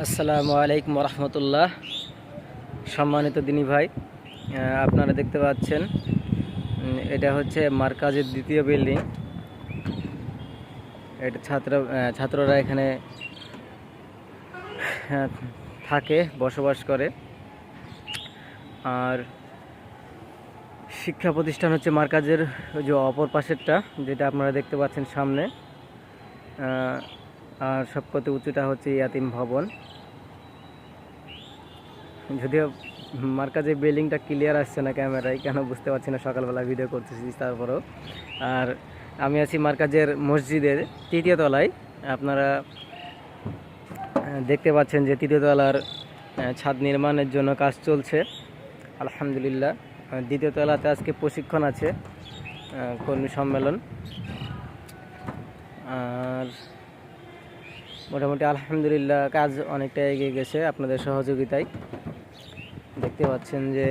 আসসালামু আলাইকুম রহমতুল্লাহ সম্মানিত দিনী ভাই আপনারা দেখতে পাচ্ছেন এটা হচ্ছে মার্কাজের দ্বিতীয় বিল্ডিং। এটা ছাত্র ছাত্ররা এখানে থাকে, বসবাস করে। আর শিক্ষা প্রতিষ্ঠান হচ্ছে মার্কাজের যে অপর পাশেরটা, যেটা আপনারা দেখতে পাচ্ছেন সামনে। আর সবকত উঁচুটা হচ্ছে ইয়াতিম ভবন। যদিও মার্কাজের বিল্ডিংটা ক্লিয়ার আসছে না ক্যামেরায়, কেন বুঝতে পারছি না, সকালবেলা ভিডিও করতেছি তারপরেও। আর আমি আছি মার্কাজের মসজিদের তৃতীয় তলায়। আপনারা দেখতে পাচ্ছেন যে তৃতীয় তলার ছাদ নির্মাণের জন্য কাজ চলছে। আলহামদুলিল্লাহ দ্বিতীয় তলাতে আজকে প্রশিক্ষণ আছে কর্মী সম্মেলন। আর মোটামুটি আলহামদুলিল্লাহ কাজ অনেকটা এগিয়ে গেছে আপনাদের সহযোগিতায়। দেখতে পাচ্ছেন যে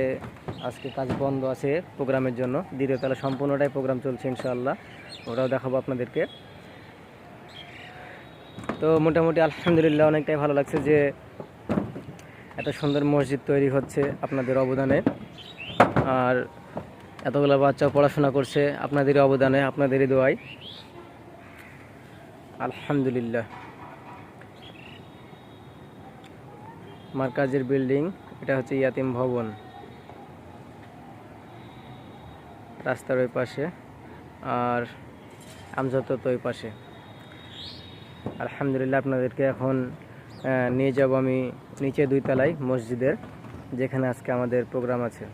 আজকে কাজ বন্ধ আছে প্রোগ্রামের জন্য। দ্বিতীয় তলা সম্পূর্ণটাই প্রোগ্রাম চলছে ইনশাআল্লাহ। ওটাও দেখাবো আপনাদেরকে। তো মোটামুটি আলহামদুলিল্লাহ অনেকটাই ভালো লাগছে যে এত সুন্দর মসজিদ তৈরি হচ্ছে আপনাদের অবদানে। আর এতগুলো বাচ্চা পড়াশোনা করছে আপনাদেরই অবদানে, আপনাদেরই দোয়াই আলহামদুলিল্লাহ। মার্কাজের বিল্ডিং, এটা হচ্ছে ইয়াতিম ভবন। রাস্তার ওই পাশে আর আমজাত তো ওই পাশে। আলহামদুলিল্লাহ আপনাদেরকে এখন নিয়ে যাব আমি নিচে দুই তলায় মসজিদের, যেখানে আজকে আমাদের প্রোগ্রাম আছে।